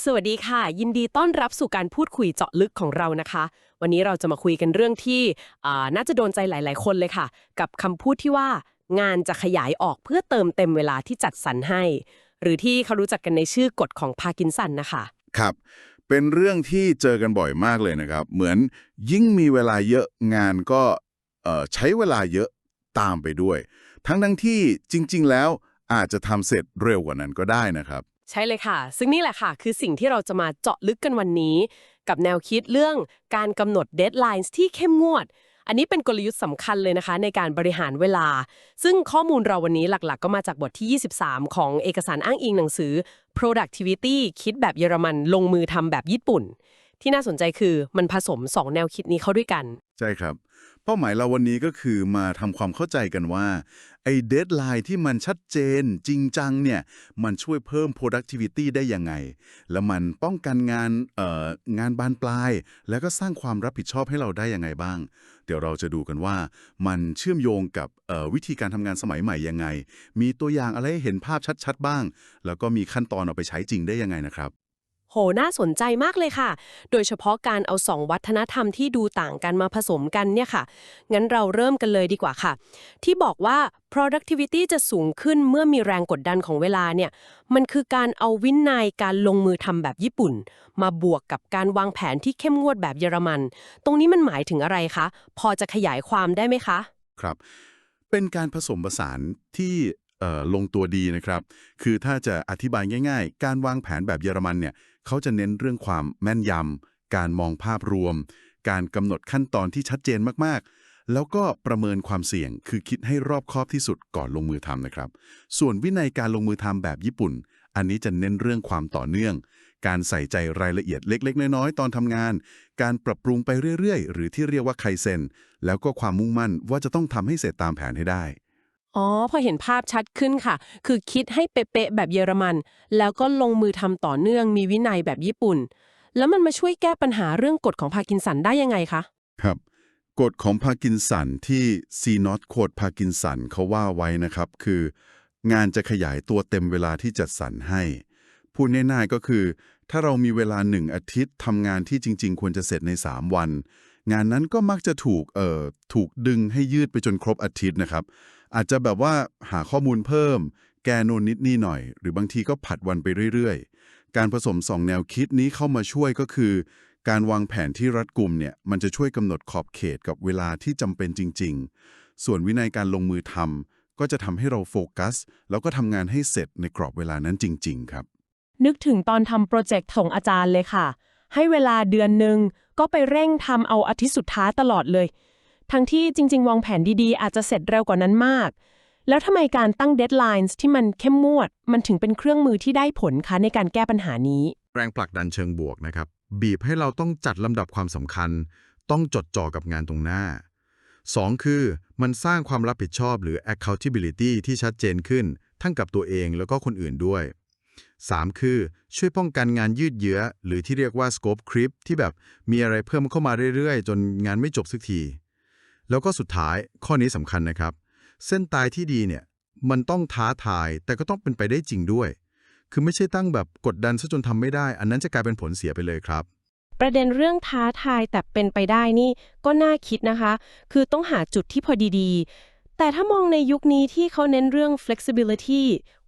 สวัสดีค่ะ ยินดีต้อนรับสู่การพูดคุยเจาะลึกของเรานะคะ วันนี้เราจะมาคุยกันเรื่องที่อ่าน่าจะโดนใจหลาย ๆ คนเลยค่ะ กับคำพูดที่ว่างานจะขยายออกเพื่อเติมเต็มเวลาที่จัดสรรให้ หรือที่เขารู้จักกันในชื่อกฎของพาร์กินสันนะคะ ครับ เป็นเรื่องที่เจอกันบ่อยมากเลยนะครับ เหมือนยิ่งมีเวลาเยอะงานก็เอ่อใช้เวลาเยอะตามไปด้วย ทั้งทั้งที่จริง ๆ แล้วอาจจะทำเสร็จเร็วกว่านั้นก็ได้นะครับ ใช่เลยค่ะ ซึ่งนี่แหละค่ะ คือสิ่งที่เราจะมาเจาะลึกกันวันนี้ กับแนวคิดเรื่องการกำหนดเดทไลน์ที่เข้มงวด อันนี้เป็นกลยุทธ์สำคัญเลยนะคะ ในการบริหารเวลา ซึ่งข้อมูลเราวันนี้หลักๆ ก็มาจากบทที่ 23 ของเอกสารอ้างอิงหนังสือ productivity คิดแบบเยอรมันลงมือทำแบบญี่ปุ่น ที่น่าสนใจคือมันผสม 2 แนวคิดนี้เข้าด้วยกัน ใช่ครับ เป้าหมายเราวันนี้ก็คือมาทำความเข้าใจกันว่า ไอ้เด d ไลน์ที่มันชัดเจนจริงจังเนี่ย มันช่วยเพิ่ม productivity ได้ยังไง แล้วมันป้องกันงานเอ่องานบานปลาย แล้วก็สร้างความรับผิดชอบให้เราได้ยังไงบ้าง เดี๋ยวเราจะดูกันว่ามันเชื่อมโยงกับเอ่อวิธีการทำงานสมัยใหม่ยังไง มีตัวอย่างอะไรให้เห็นภาพชัดๆ บ้าง แล้วก็มีขั้นตอนเอาไปใช้จริงได้ยังไงนะครับ โห น่าสนใจมากเลยค่ะ โดยเฉพาะการเอาสองวัฒนธรรมที่ดูต่างกันมาผสมกันเนี่ยค่ะ งั้นเราเริ่มกันเลยดีกว่าค่ะ ที่บอกว่า productivity จะสูงขึ้นเมื่อมีแรงกดดันของเวลาเนี่ย มันคือการเอาวินัยการลงมือทำแบบญี่ปุ่น มาบวกกับการวางแผนที่เข้มงวดแบบเยอรมัน ตรงนี้มันหมายถึงอะไรคะ พอจะขยายความได้ไหมคะ ครับ เป็นการผสมผสานที่ลงตัวดีนะครับ คือถ้าจะอธิบายง่าย ๆ การวางแผนแบบเยอรมันเนี่ย เขาจะเน้นเรื่องความแม่นยำการมองภาพรวม การกำหนดขั้นตอนที่ชัดเจนมากๆ แล้วก็ประเมินความเสี่ยง คือคิดให้รอบคอบที่สุดก่อนลงมือทำนะครับ ส่วนวินัยการลงมือทำแบบญี่ปุ่น อันนี้จะเน้นเรื่องความต่อเนื่อง การใส่ใจรายละเอียดเล็ก ๆ น้อยๆตอนทำงาน การปรับปรุงไปเรื่อยๆ หรือที่เรียกว่าไคเซนแล้วก็ความมุ่งมั่นว่าจะต้องทำให้เสร็จตามแผนให้ได้ อ๋อ พอเห็นภาพชัดขึ้นค่ะ คือคิดให้เป๊ะๆแบบเยอรมัน แล้วก็ลงมือทำต่อเนื่องมีวินัยแบบญี่ปุ่น แล้วมันมาช่วยแก้ปัญหาเรื่องกฎของพาร์กินสันได้ยังไงคะ ครับ กฎของพาร์กินสันที่ซีนอตโคดพาร์กินสันเขาว่าไว้นะครับ คือ งานจะขยายตัวเต็มเวลาที่จัดสรรให้ พูดง่ายๆก็คือ ถ้าเรามีเวลาหนึ่งอาทิตย์ทำงานที่จริง ๆ ควรจะเสร็จใน 3 วัน งานนั้นก็มักจะถูกเอ่อถูกดึงให้ยืดไปจนครบอาทิตย์นะครับ อาจจะแบบว่าหาข้อมูลเพิ่ม แกโน่นนิดนี่หน่อย หรือบางทีก็ผัดวันไปเรื่อยๆ การผสมสองแนวคิดนี้เข้ามาช่วยก็คือ การวางแผนที่รัดกุมเนี่ยมันจะช่วยกำหนดขอบเขตกับเวลาที่จำเป็นจริง ๆ ส่วนวินัยการลงมือทำก็จะทำให้เราโฟกัส แล้วก็ทำงานให้เสร็จในกรอบเวลานั้นจริง ๆ ครับ นึกถึงตอนทำโปรเจกต์ของอาจารย์เลยค่ะ ให้เวลาเดือนหนึ่งก็ไปเร่งทำเอาอาทิตย์สุดท้ายตลอดเลย ทั้งที่จริง ๆ วางแผนดีๆ อาจจะเสร็จเร็วกว่านั้นมาก แล้วทำไมการตั้งเด d ไลน์ที่มันเข้มงวด มันถึงเป็นเครื่องมือที่ได้ผลคะในการแก้ปัญหานี้ แรงผลักดันเชิงบวกนะครับ บีบให้เราต้องจัดลำดับความสำคัญ ต้องจดจ่อกับงานตรงหน้า 2. คือมันสร้างความรับผิดชอบหรือ accountability ที่ชัดเจนขึ้น ทั้งกับตัวเองแล้วก็คนอื่นด้วย 3. คือ ช่วยป้องกันงานยืดเยื้อ หรือที่เรียกว่า scope creep ที่แบบมีอะไรเพิ่มเข้ามาเรื่อยๆ จนงานไม่จบสักที แล้วก็สุดท้ายข้อนี้สำคัญนะครับ เส้นตายที่ดีเนี่ยมันต้องท้าทายแต่ก็ต้องเป็นไปได้จริงด้วย คือไม่ใช่ตั้งแบบกดดันซะจนทำไม่ได้ อันนั้นจะกลายเป็นผลเสียไปเลยครับประเด็นเรื่องท้าทายแต่เป็นไปได้นี่ก็น่าคิดนะคะ คือต้องหาจุดที่พอดีๆ แต่ถ้ามองในยุคนี้ที่เขาเน้นเรื่อง flexibility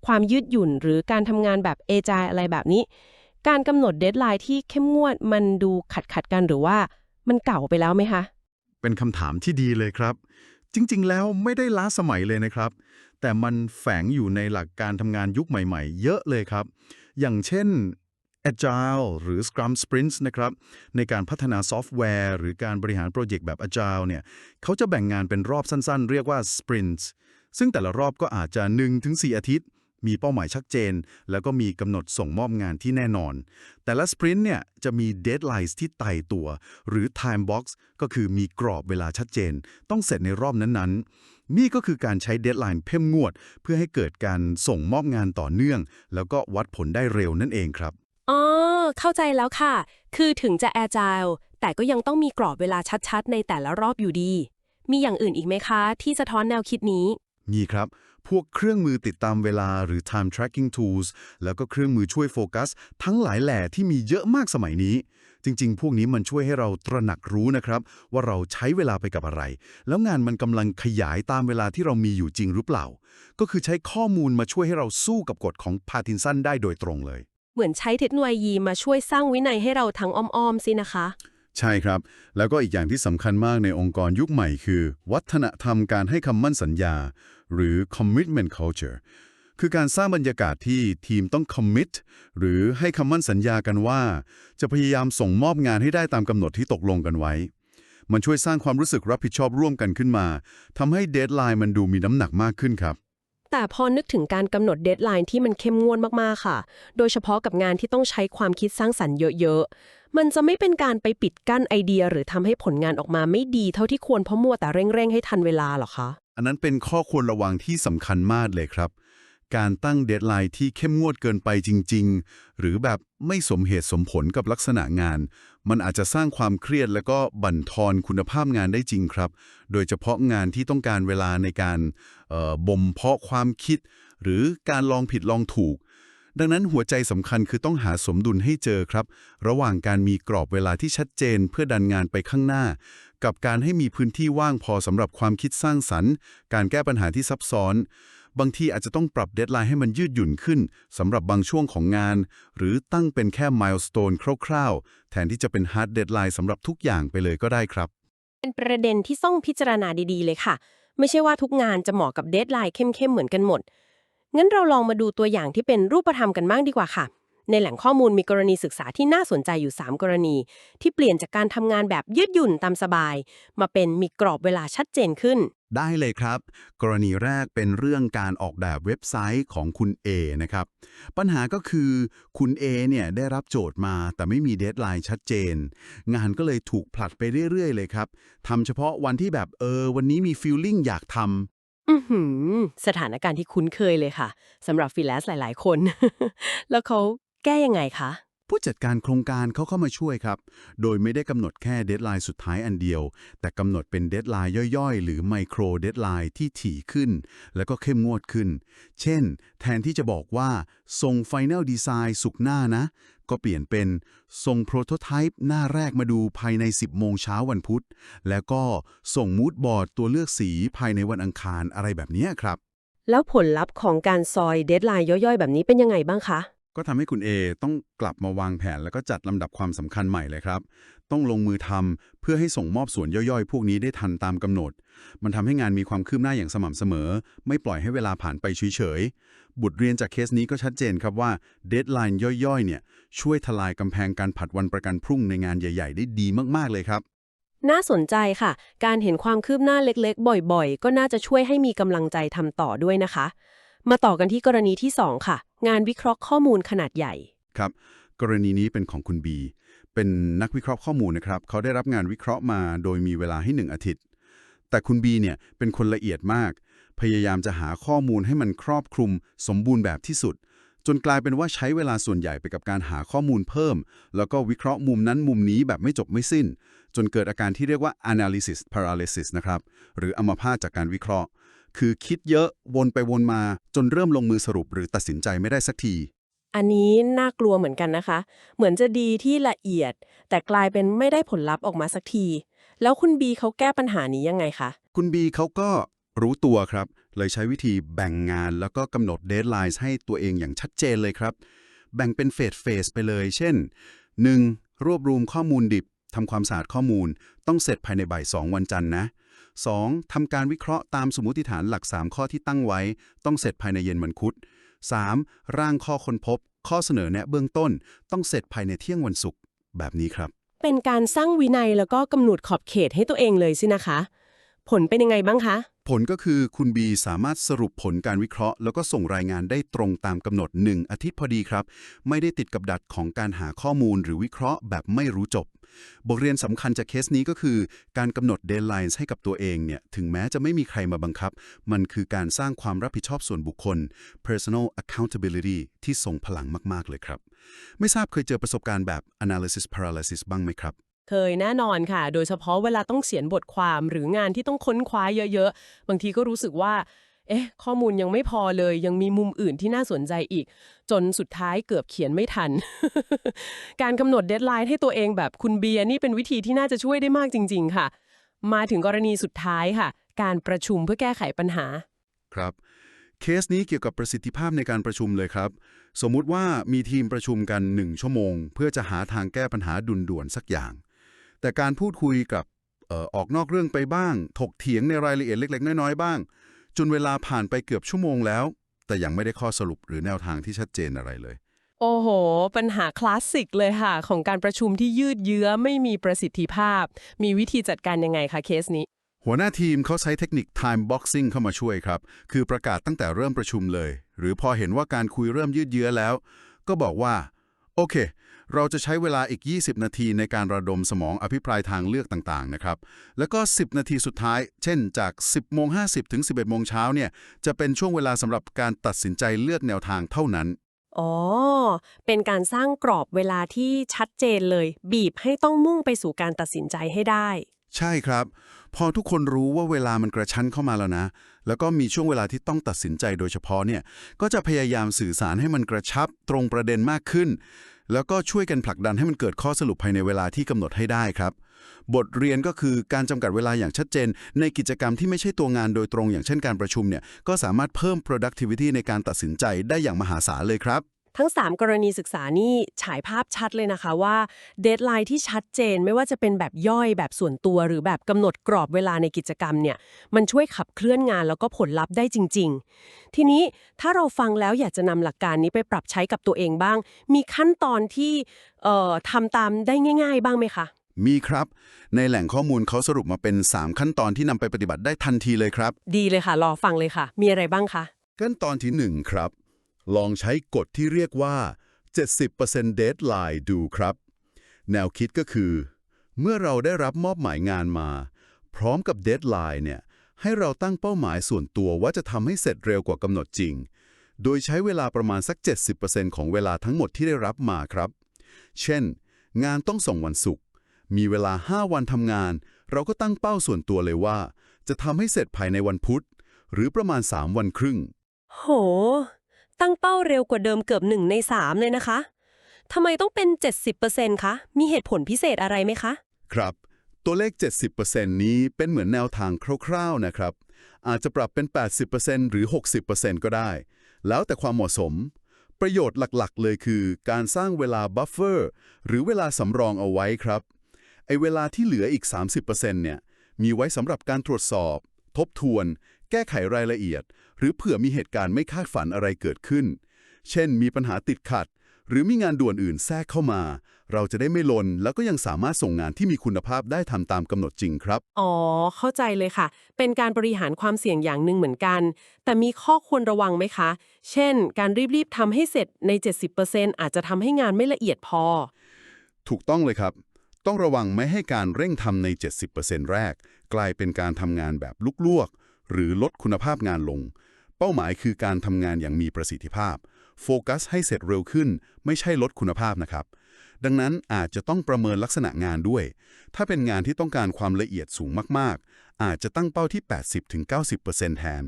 ความยืดหยุ่นหรือการทำงานแบบ agile อะไรแบบนี้ การกำหนดเด d ไลน์ที่เข้มงวดมันดูขัดขัดกันหรือว่ามันเก่าไปแล้วไหมคะ เป็นคำถามที่ดีเลยครับ จริงๆ แล้วไม่ได้ล้าสมัยเลยนะครับ แต่มันแฝงอยู่ในหลักการทำงานยุคใหม่ ๆ เยอะเลยครับ อย่างเช่น Agile หรือ Scrum Sprints นะครับ ในการพัฒนาซอฟต์แวร์ หรือการบริหารโปรเจกต์แบบ Agile เนี่ยเขาจะแบ่งงานเป็นรอบสั้นๆ เรียกว่า Sprints ซึ่งแต่ละรอบก็อาจจะ 1-4 อาทิตย์ มีเป้าหมายชัดเจน แล้วก็มีกำหนดส่งมอบงานที่แน่นอน แต่ละสปรินต์เนี่ยจะมีเด d ไลน์ที่ตายตัว หรือ Time Box ก็คือมีกรอบเวลาชัดเจน ต้องเสร็จในรอบนั้นๆนี่ก็คือการใช้เด d ไลน์เพ่มงวด เพื่อให้เกิดการส่งมอบงานต่อเนื่อง แล้วก็วัดผลได้เร็วนั่นเองครับ อ๋อ เข้าใจแล้วค่ะ คือถึงจะ agile แต่ก็ยังต้องมีกรอบเวลาชัดๆ ในแต่ละรอบอยู่ดี มีอย่างอื่นอีกไหมคะ ที่สะท้อนแนวคิดนี้ มีครับ พวกเครื่องมือติดตามเวลาหรือ time tracking tools แล้วก็เครื่องมือช่วยโฟกัส ทั้งหลายแหล่ที่มีเยอะมากสมัยนี้ จริง ๆ พวกนี้มันช่วยให้เราตระหนักรู้นะครับ ว่าเราใช้เวลาไปกับอะไร แล้วงานมันกำลังขยายตามเวลาที่เรามีอยู่จริงหรือเปล่า ก็คือใช้ข้อมูลมาช่วยให้เราสู้กับกฎของพาร์ตินสันได้โดยตรงเลย เหมือนใช้เทคโนโลยีมาช่วยสร้างวินัยให้เราทั้งอ้อมๆสินะคะ ใช่ครับ แล้วก็อีกอย่างที่สำคัญมากในองค์กรยุคใหม่คือ วัฒนธรรมการให้คำมั่นสัญญา หรือ commitment culture คือการสร้างบรรยากาศที่ทีมต้อง commit หรือให้คำมั่นสัญญากันว่า จะพยายามส่งมอบงานให้ได้ตามกำหนดที่ตกลงกันไว้ มันช่วยสร้างความรู้สึกรับผิดชอบร่วมกันขึ้นมาทำให้เดทไลน์มันดูมีน้ำหนักมากขึ้นครับ แต่พอนึกถึงการกำหนดเดทไลน์ที่มันเข้มงวดมากๆค่ะ โดยเฉพาะกับงานที่ต้องใช้ความคิดสร้างสรรค์เยอะๆ มันจะไม่เป็นการไปปิดกั้นไอเดีย หรือทำให้ผลงานออกมาไม่ดีเท่าที่ควรเพราะมัวแต่เร่งๆให้ทันเวลาหรอคะ อันนั้นเป็นข้อควรระวังที่สำคัญมากเลยครับ การตั้งเดทไลน์ที่เข้มงวดเกินไปจริง ๆ หรือแบบไม่สมเหตุสมผลกับลักษณะงาน มันอาจจะสร้างความเครียดและก็บั่นทอนคุณภาพงานได้จริงครับ โดยเฉพาะงานที่ต้องการเวลาในการบ่มเพาะความคิด หรือการลองผิดลองถูก ดังนั้นหัวใจสำคัญคือต้องหาสมดุลให้เจอครับ ระหว่างการมีกรอบเวลาที่ชัดเจนเพื่อดันงานไปข้างหน้า กับการให้มีพื้นที่ว่างพอสำหรับความคิดสร้างสรรค์ การแก้ปัญหาที่ซับซ้อน บางทีอาจจะต้องปรับเดทไลน์ให้มันยืดหยุ่นขึ้นสำหรับบางช่วงของงาน หรือตั้งเป็นแค่ม l ล s t o n e คร่าวๆ แทนที่จะเป็นฮาร์ดเดทไลน์สำหรับทุกอย่างไปเลยก็ได้ครับ เป็นประเด็นที่ต้องพิจารณาดีๆเลยค่ะ ไม่ใช่ว่าทุกงานจะเหมาะกับเดทไลน์เข้มๆเหมือนกันหมด งั้นเราลองมาดูตัวอย่างที่เป็นรูปธรรมกันบ้างดีกว่าค่ะ ในแหล่งข้อมูลมีกรณีศึกษาที่น่าสนใจอยู่ 3 กรณี ที่เปลี่ยนจากการทำงานแบบยืดหยุ่นตามสบาย มาเป็นมีกรอบเวลาชัดเจนขึ้น ได้เลยครับ กรณีแรกเป็นเรื่องการออกแบบเว็บไซต์ของคุณ A นะครับ ปัญหาก็คือคุณ A เนี่ยได้รับโจทย์มาแต่ไม่มีเดทไลน์ชัดเจน งานก็เลยถูกผลัดไปเรื่อย ๆ เลยครับทำเฉพาะวันที่แบบเออ วันนี้มีฟีลลิ่งอยากทำอือหือสถานการณ์ที่คุ้นเคยเลยค่ะสำหรับฟรีแลนซ์หลาย ๆ คน แล้วเขา แก้ยังไงคะ ผู้จัดการโครงการเขาเข้ามาช่วยครับ โดยไม่ได้กำหนดแค่เดทไลน์สุดท้ายอันเดียว แต่กำหนดเป็นเดทไลน์ย่อยๆ หรือไมโครเดทไลน์ที่ถี่ขึ้น แล้วก็เข้มงวดขึ้น เช่น แทนที่จะบอกว่า ส่ง Final Design สุกร์หน้านะ ก็เปลี่ยนเป็นส่งโปรโตไทป์หน้าแรกมาดูภายใน 10 โมงเช้าวันพุธ แล้วก็ส่งมูดบอร์ดตัวเลือกสีภายในวันอังคารอะไรแบบเนี้ยครับ แล้วผลลัพธ์ของการซอยเดทไลน์ย่อยๆ แบบนี้เป็นยังไงบ้างคะ ก็ทำให้คุณ A ต้องกลับมาวางแผนแล้วก็จัดลำดับความสำคัญใหม่เลยครับ ต้องลงมือทำเพื่อให้ส่งมอบส่วนย่อยๆ พวกนี้ได้ทันตามกำหนด มันทำให้งานมีความคืบหน้าอย่างสม่ำเสมอ ไม่ปล่อยให้เวลาผ่านไปเฉยๆบุตรเรียนจากเคสนี้ก็ชัดเจนครับว่าเดทไลน์ย่อยๆ เนี่ย ช่วยทลายกำแพงการผัดวันประกันพรุ่งในงานใหญ่ ๆ ได้ดีมากๆเลยครับน่าสนใจค่ะ การเห็นความคืบหน้าเล็กๆ บ่อยๆ ก็น่าจะช่วยให้มีกำลังใจทำต่อด้วยนะคะ มาต่อกันที่กรณีที่ 2 ค่ะ งานวิเคราะห์ข้อมูลขนาดใหญ่ ครับ กรณีนี้เป็นของคุณบี เป็นนักวิเคราะห์ข้อมูลนะครับ เขาได้รับงานวิเคราะห์มาโดยมีเวลาให้ 1 อาทิตย์ แต่คุณบีเนี่ยเป็นคนละเอียดมาก พยายามจะหาข้อมูลให้มันครอบคลุม สมบูรณ์แบบที่สุด จนกลายเป็นว่าใช้เวลาส่วนใหญ่ไปกับการหาข้อมูลเพิ่ม แล้วก็วิเคราะห์มุมนั้นมุมนี้แบบไม่จบไม่สิ้น จนเกิดอาการที่เรียกว่า analysis paralysis นะครับ หรืออัมพาตจากการวิเคราะห์ คือคิดเยอะวนไปวนมาจนเริ่มลงมือสรุปหรือตัดสินใจไม่ได้สักที อันนี้น่ากลัวเหมือนกันนะคะ เหมือนจะดีที่ละเอียด แต่กลายเป็นไม่ได้ผลลัพธ์ออกมาสักที แล้วคุณบีเขาแก้ปัญหานี้ยังไงคะคุณบีเขาก็รู้ตัวครับ เลยใช้วิธีแบ่งงานแล้วก็กำหนดเดทไลน์ให้ตัวเองอย่างชัดเจนเลยครับ แบ่งเป็นเฟสเฟสไปเลย เช่น 1. รวบรวมข้อมูลดิบทำความสะอาดข้อมูล ต้องเสร็จภายในบ่าย2วันจันทร์นะ 2. ทำการวิเคราะห์ตามสมมติฐานหลัก 3 ข้อที่ตั้งไว้ ต้องเสร็จภายในเย็นวันพุธ 3. ร่างข้อค้นพบ ข้อเสนอแนะเบื้องต้น ต้องเสร็จภายในเที่ยงวันศุกร์แบบนี้ครับ เป็นการสร้างวินัยแล้วก็กำหนดขอบเขตให้ตัวเองเลยสินะคะ ผลเป็นยังไงบ้างคะ ผลก็คือคุณบีสามารถสรุปผลการวิเคราะห์ แล้วก็ส่งรายงานได้ตรงตามกำหนด 1 อาทิตย์พอดีครับ ไม่ได้ติดกับดักของการหาข้อมูลหรือวิเคราะห์แบบไม่รู้จบ บทเรียนสำคัญจากเคสนี้ก็คือ การกำหนดเดนไลน์ให้กับตัวเองเนี่ยถึงแม้จะไม่มีใครมาบังคับ มันคือการสร้างความรับผิดชอบส่วนบุคคล personal accountability ที่ทรงพลังมาก ๆ เลยครับ ไม่ทราบเคยเจอประสบการณ์แบบ analysis paralysis บ้างไหมครับ เคยแน่นอนค่ะ โดยเฉพาะเวลาต้องเขียนบทความหรืองานที่ต้องค้นคว้าเยอะๆ บางทีก็รู้สึกว่า เอ๊ะ ข้อมูลยังไม่พอเลย ยังมีมุมอื่นที่น่าสนใจอีก จนสุดท้ายเกือบเขียนไม่ทัน การกำหนดเดทไลน์ให้ตัวเองแบบคุณเบียร์นี่เป็นวิธีที่น่าจะช่วยได้มากจริง ๆ ค่ะ มาถึงกรณีสุดท้ายค่ะ การประชุมเพื่อแก้ไขปัญหา ครับ เคสนี้เกี่ยวกับประสิทธิภาพในการประชุมเลยครับ สมมุติว่ามีทีมประชุมกัน 1 ชั่วโมง เพื่อจะหาทางแก้ปัญหาดุนด่วนๆสักอย่าง แต่การพูดคุยกับเอ่อออกนอกเรื่องไปบ้าง ถกเถียงในรายละเอียดเล็ก ๆ น้อยๆบ้าง จนเวลาผ่านไปเกือบชั่วโมงแล้ว แต่ยังไม่ได้ข้อสรุปหรือแนวทางที่ชัดเจนอะไรเลย โอ้โห ปัญหาคลาสสิกเลยค่ะ ของการประชุมที่ยืดเยื้อไม่มีประสิทธิภาพ มีวิธีจัดการยังไงคะเคสนี้ หัวหน้าทีมเขาใช้เทคนิค time boxing เข้ามาช่วยครับ คือประกาศตั้งแต่เริ่มประชุมเลย หรือพอเห็นว่าการคุยเริ่มยืดเยื้อแล้ว ก็บอกว่า โอเค เราจะใช้เวลาอีก 20 นาทีในการระดมสมองอภิปรายทางเลือกต่างๆนะครับ แล้วก็ 10 นาทีสุดท้าย เช่นจาก 10โมง50 ถึง 11โมงเช้าเนี่ย จะเป็นช่วงเวลาสำหรับการตัดสินใจเลือกแนวทางเท่านั้น อ๋อ เป็นการสร้างกรอบเวลาที่ชัดเจนเลย บีบให้ต้องมุ่งไปสู่การตัดสินใจให้ได้ ใช่ครับ พอทุกคนรู้ว่าเวลามันกระชั้นเข้ามาแล้วนะ แล้วก็มีช่วงเวลาที่ต้องตัดสินใจโดยเฉพาะเนี่ย ก็จะพยายามสื่อสารให้มันกระชับตรงประเด็นมากขึ้น แล้วก็ช่วยกันผลักดันให้มันเกิดข้อสรุปภายในเวลาที่กำหนดให้ได้ครับ บทเรียนก็คือการจำกัดเวลาอย่างชัดเจน ในกิจกรรมที่ไม่ใช่ตัวงานโดยตรงอย่างเช่นการประชุมเนี่ยก็สามารถเพิ่ม productivity ในการตัดสินใจได้อย่างมหาศาลเลยครับ ทั้ง 3 กรณีศึกษานี่ฉายภาพชัดเลยนะคะว่าเดทไลน์ที่ชัดเจนไม่ว่าจะเป็นแบบย่อยแบบส่วนตัว หรือแบบกำหนดกรอบเวลาในกิจกรรมเนี่ยมันช่วยขับเคลื่อนงานแล้วก็ผลลัพธ์ได้จริง ๆ ทีนี้ถ้าเราฟังแล้วอยากจะนำหลักการนี้ไปปรับใช้กับตัวเองบ้าง มีขั้นตอนที่เอ่อทำตามได้ง่าย ๆ บ้างไหมคะมีครับ ในแหล่งข้อมูลเขาสรุปมาเป็น 3 ขั้นตอนที่นำไปปฏิบัติได้ทันทีเลยครับ ดีเลยค่ะ รอฟังเลยค่ะ มีอะไรบ้างคะ ขั้นตอนที่ 1 ครับ ลองใช้กฎที่เรียกว่า 70% deadline ดูครับ แนวคิดก็คือ เมื่อเราได้รับมอบหมายงานมา พร้อมกับ deadline เนี่ย ให้เราตั้งเป้าหมายส่วนตัวว่าจะทำให้เสร็จเร็วกว่ากำหนดจริง โดยใช้เวลาประมาณสัก 70%ของเวลาทั้งหมดที่ได้รับมาครับ เช่น งานต้องส่งวันศุกร์ มีเวลา 5 วันทำงาน เราก็ตั้งเป้าส่วนตัวเลยว่า จะทำให้เสร็จภายในวันพุธ หรือประมาณ 3 วันครึ่ง โห ตั้งเป้าเร็วกว่าเดิมเกือบหนึ่งในสามเลยนะคะทำไมต้องเป็น 70%คะ มีเหตุผลพิเศษอะไรไหมคะ ครับ ตัวเลข 70%นี้เป็นเหมือนแนวทางคร่าวๆนะครับ อาจจะปรับเป็น 80%หรือ 60%ก็ได้ แล้วแต่ความเหมาะสม ประโยชน์หลักๆ เลยคือ การสร้างเวลาบัฟเฟอร์หรือเวลาสำรองเอาไว้ครับ ไอเวลาที่เหลืออีก 30%เนี่ย มีไว้สำหรับการตรวจสอบ ทบทวน แก้ไขรายละเอียด หรือเผื่อมีเหตุการณ์ไม่คาดฝันอะไรเกิดขึ้น เช่น มีปัญหาติดขัด หรือมีงานด่วนอื่นแทรกเข้ามา เราจะได้ไม่ลนแล้วก็ยังสามารถส่งงานที่มีคุณภาพได้ทำตามกำหนดจริงครับ อ๋อ เข้าใจเลยค่ะ เป็นการบริหารความเสี่ยงอย่างหนึ่งเหมือนกัน แต่มีข้อควรระวังไหมคะ เช่น การรีบๆทำให้เสร็จใน 70%อาจจะทำให้งานไม่ละเอียดพอ ถูกต้องเลยครับต้องระวังไม่ให้การเร่งทำใน 70%แรก กลายเป็นการทำงานแบบลุกลวก หรือลดคุณภาพงานลง เป้าหมายคือการทำงานอย่างมีประสิทธิภาพ โฟกัสให้เสร็จเร็วขึ้น ไม่ใช่ลดคุณภาพนะครับ ดังนั้นอาจจะต้องประเมินลักษณะงานด้วย ถ้าเป็นงานที่ต้องการความละเอียดสูงมากๆ อาจจะตั้งเป้าที่ 80-90%แทน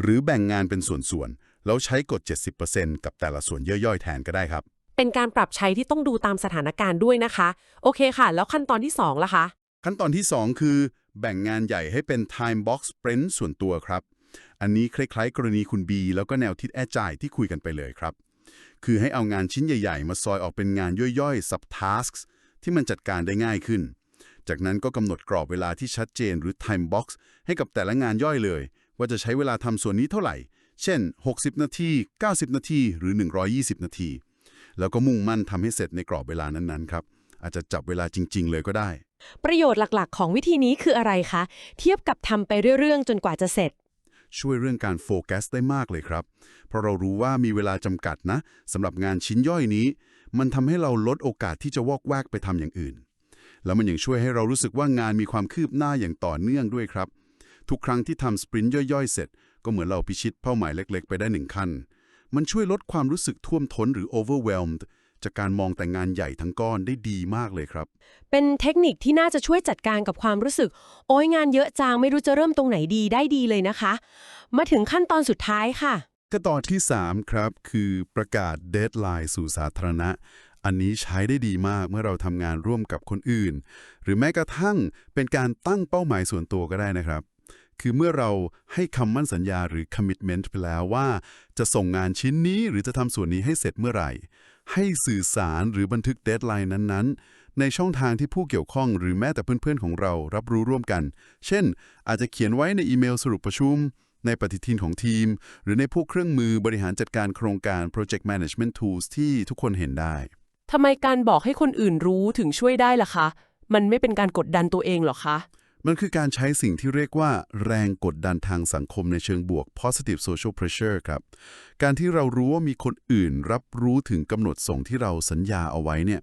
หรือแบ่งงานเป็นส่วนๆ แล้วใช้กฎ70%กับแต่ละส่วนย่อยๆ แทนก็ได้ครับ เป็นการปรับใช้ที่ต้องดูตามสถานการณ์ด้วยนะคะ โอเคค่ะ แล้วขั้นตอนที่2ล่ะคะ ขั้นตอนที่ 2 คือ แบ่งงานใหญ่ให้เป็น time box sprint ส่วนตัวครับ อันนี้คล้ายๆ กรณีคุณ B แล้วก็แนวทิศแอจายที่คุยกันไปเลยครับ คือให้เอางานชิ้นใหญ่ ๆ มาซอยออกเป็นงานย่อยๆ sub tasks ที่มันจัดการได้ง่ายขึ้น จากนั้นก็กำหนดกรอบเวลาที่ชัดเจนหรือ time box ให้กับแต่ละงานย่อยเลย ว่าจะใช้เวลาทำส่วนนี้เท่าไหร่ เช่น 60 นาที 90 นาที หรือ 120 นาที แล้วก็มุ่งมั่นทำให้เสร็จในกรอบเวลานั้นๆครับ อาจจะจับเวลาจริง ๆ เลยก็ได้ ประโยชน์หลักๆ ของวิธีนี้คืออะไรคะ เทียบกับทำไปเรื่องๆจนกว่าจะเสร็จ ช่วยเรื่องการโฟกัสได้มากเลยครับ เพราะเรารู้ว่ามีเวลาจำกัดนะสำหรับงานชิ้นย่อยนี้ มันทำให้เราลดโอกาสที่จะวอกแวกไปทำอย่างอื่น แล้วมันยังช่วยให้เรารู้สึกว่างานมีความคืบหน้าอย่างต่อเนื่องด้วยครับ ทุกครั้งที่ทำสปรินต์ย่อยๆ เสร็จ ก็เหมือนเราพิชิตเป้าหมายเล็ก ๆ ไปได้หนึ่งขั้นมันช่วยลดความรู้สึกท่วมท้นหรือ overwhelmed จากการมองแต่งานใหญ่ทั้งก้อนได้ดีมากเลยครับ เป็นเทคนิคที่น่าจะช่วยจัดการกับความรู้สึก โอ้ยงานเยอะจังไม่รู้จะเริ่มตรงไหนดีได้ดีเลยนะคะ มาถึงขั้นตอนสุดท้ายค่ะขั้นตอนที่ 3 ครับ คือประกาศเด d ไลน์สู่สาธารณะ อันนี้ใช้ได้ดีมากเมื่อเราทำงานร่วมกับคนอื่น หรือแม้กระทั่งเป็นการตั้งเป้าหมายส่วนตัวก็ได้นะครับ คือเมื่อเราให้คำมั่นสัญญาหรือ commitment ไปแล้วว่า จะส่งงานชิ้นนี้หรือจะทำส่วนนี้ให้เสร็จเมื่อไหร่ ให้สื่อสารหรือบันทึกเด d ไลน์นั้นๆ ในช่องทางที่ผู้เกี่ยวข้องหรือแม้แต่เพื่อนๆของเรารับรู้ร่วมกัน เช่น อาจจะเขียนไว้ในอีเมลสรุปประชุม ในปฏิทินของทีม หรือในพวกเครื่องมือบริหารจัดการโครงการ Project Management Tools ที่ทุกคนเห็นได้ทำไมการบอกให้คนอื่นรู้ถึงช่วยได้ล่ะคะ มันไม่เป็นการกดดันตัวเองหรอคะ มันคือการใช้สิ่งที่เรียกว่าแรงกดดันทางสังคมในเชิงบวก positive social pressure ครับ การที่เรารู้ว่ามีคนอื่นรับรู้ถึงกำหนดส่งที่เราสัญญาเอาไว้เนี่ย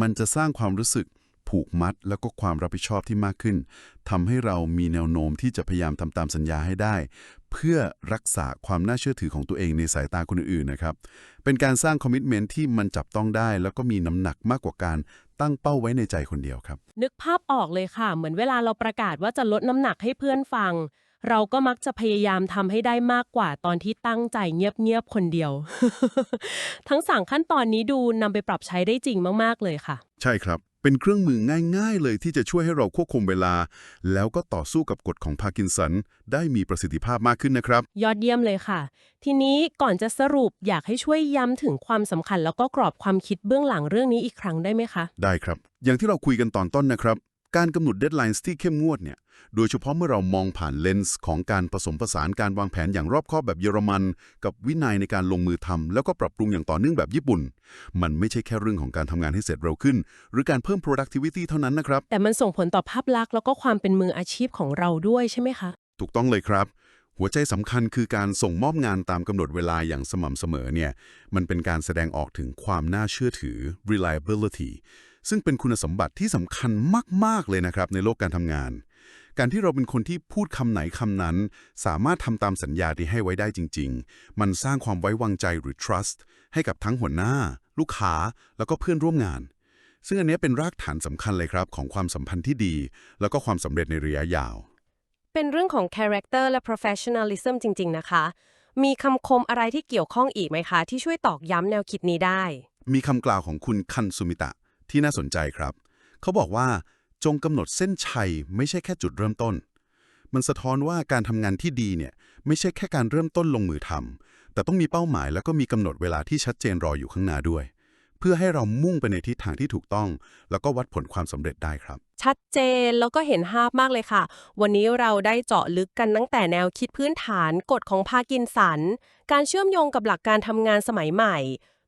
มันจะสร้างความรู้สึกผูกมัด แล้วก็ความรับผิดชอบที่มากขึ้นทำให้เรามีแนวโน้มที่จะพยายามทำตามสัญญาให้ได้ เพื่อรักษาความน่าเชื่อถือของตัวเองในสายตาคนอื่นนะครับ เป็นการสร้างคอมมิชเมนที่มันจับต้องได้ แล้วก็มีน้ำหนักมากกว่าการ ตั้งเป้าไว้ในใจคนเดียวครับ นึกภาพออกเลยค่ะ เหมือนเวลาเราประกาศว่าจะลดน้ำหนักให้เพื่อนฟัง เราก็มักจะพยายามทำให้ได้มากกว่าตอนที่ตั้งใจเงียบๆคนเดียว ทั้งสามขั้นตอนนี้ดูนำไปปรับใช้ได้จริงมากๆเลยค่ะ ใช่ครับ เป็นเครื่องมือง่าย ๆ เลยที่จะช่วยให้เราควบคุมเวลา แล้วก็ต่อสู้กับกฎของพาร์กินสัน ได้มีประสิทธิภาพมากขึ้นนะครับ ยอดเยี่ยมเลยค่ะ ทีนี้ก่อนจะสรุปอยากให้ช่วยย้ำถึงความสำคัญ แล้วก็กรอบความคิดเบื้องหลังเรื่องนี้อีกครั้งได้ไหมคะ ได้ครับ อย่างที่เราคุยกันตอนต้นนะครับ การกำหนดเด d ไลน์ที่เข้มงวดเนี่ย โดยเฉพาะเมื่อเรามองผ่านเลนส์ของการผสมผสานการวางแผนอย่างรอบคอบแบบเยอรมัน กับวินัยในการลงมือทำแล้วก็ปรับปรุงอย่างต่อเนื่องแบบญี่ปุ่น มันไม่ใช่แค่เรื่องของการทำงานให้เสร็จเร็วขึ้น หรือการเพิ่ม productivity เท่านั้นนะครับ แต่มันส่งผลต่อภาพลักษณ์แล้วก็ความเป็นมืออาชีพของเราด้วยใช่ไหมคะ ถูกต้องเลยครับหัวใจสำคัญคือการส่งมอบงานตามกำหนดเวลาอย่างสม่ำเสมอเนี่ย มันเป็นการแสดงออกถึงความน่าเชื่อถือ reliability ซึ่งเป็นคุณสมบัติที่สำคัญมาก ๆ เลยนะครับในโลกการทำงาน การที่เราเป็นคนที่พูดคำไหนคำนั้น สามารถทำตามสัญญาที่ให้ไว้ได้จริง ๆ มันสร้างความไว้วางใจหรือ trust ให้กับทั้งหัวหน้า ลูกค้า แล้วก็เพื่อนร่วมงาน ซึ่งอันเนี้ยเป็นรากฐานสำคัญเลยครับของความสัมพันธ์ที่ดี แล้วก็ความสำเร็จในระยะยาว เป็นเรื่องของ character และ professionalism จริง ๆ นะคะ มีคำคมอะไรที่เกี่ยวข้องอีกไหมคะ ที่ช่วยตอกย้ำแนวคิดนี้ได้ มีคำกล่าวของคุณคันสุมิตะ ที่น่าสนใจครับ เขาบอกว่าจงกำหนดเส้นชัยไม่ใช่แค่จุดเริ่มต้น มันสะท้อนว่าการทำงานที่ดีเนี่ยไม่ใช่แค่การเริ่มต้นลงมือทำแต่ต้องมีเป้าหมายแล้วก็มีกำหนดเวลาที่ชัดเจนรออยู่ข้างหน้าด้วย เพื่อให้เรามุ่งไปในทิศทางที่ถูกต้อง แล้วก็วัดผลความสำเร็จได้ครับ ชัดเจนแล้วก็เห็นภาพมากเลยค่ะ วันนี้เราได้เจาะลึกกันตั้งแต่แนวคิดพื้นฐานกฎของพากินสัน การเชื่อมโยงกับหลักการทำงานสมัยใหม่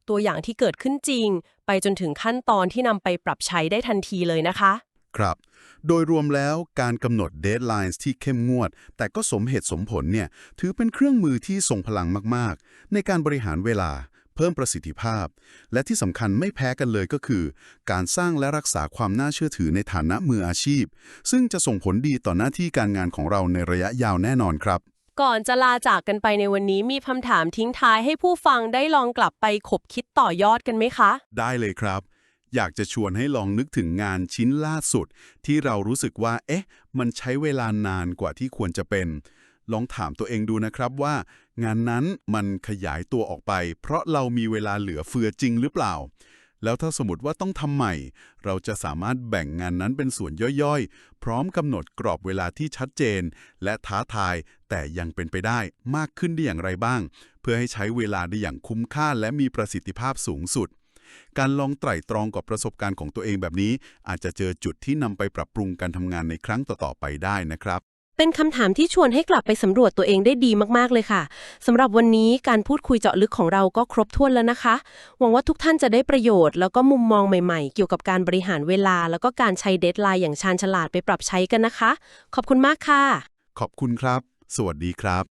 ตัวอย่างที่เกิดขึ้นจริง ไปจนถึงขั้นตอนที่นำไปปรับใช้ได้ทันทีเลยนะคะ ครับ โดยรวมแล้วการกำหนด deadlines ที่เข้มงวด แต่ก็สมเหตุสมผลเนี่ยถือเป็นเครื่องมือที่ทรงพลังมากๆ ในการบริหารเวลา เพิ่มประสิทธิภาพ และที่สำคัญไม่แพ้กันเลยก็คือ การสร้างและรักษาความน่าเชื่อถือในฐานะมืออาชีพ ซึ่งจะส่งผลดีต่อหน้าที่การงานของเราในระยะยาวแน่นอนครับ ก่อนจะลาจากกันไปในวันนี้มีคำถามทิ้งท้ายให้ผู้ฟังได้ลองกลับไปขบคิดต่อยอดกันไหมคะ ได้เลยครับ อยากจะชวนให้ลองนึกถึงงานชิ้นล่าสุด ที่เรารู้สึกว่า เอ๊ะ มันใช้เวลานานกว่าที่ควรจะเป็น ลองถามตัวเองดูนะครับว่า งานนั้นมันขยายตัวออกไป เพราะเรามีเวลาเหลือเฟือจริงหรือเปล่า แล้วถ้าสมมติว่าต้องทำใหม่ เราจะสามารถแบ่งงานนั้นเป็นส่วนย่อยๆ พร้อมกำหนดกรอบเวลาที่ชัดเจน และท้าทาย แต่ยังเป็นไปได้มากขึ้นได้อย่างไรบ้าง เพื่อให้ใช้เวลาได้อย่างคุ้มค่าและมีประสิทธิภาพสูงสุด การลองไตร่ตรองกับประสบการณ์ของตัวเองแบบนี้ อาจจะเจอจุดที่นำไปปรับปรุงการทำงานในครั้งต่อๆไปได้นะครับ เป็นคำถามที่ชวนให้กลับไปสำรวจตัวเองได้ดีมากๆเลยค่ะสำหรับวันนี้การพูดคุยเจาะลึกของเราก็ครบถ้วนแล้วนะคะ หวังว่าทุกท่านจะได้ประโยชน์ แล้วก็มุมมองใหม่ๆ เกี่ยวกับการบริหารเวลา แล้วก็การใช้เดทไลน์อย่างชาญฉลาดไปปรับใช้กันนะคะ ขอบคุณมากค่ะ ขอบคุณครับ สวัสดีครับ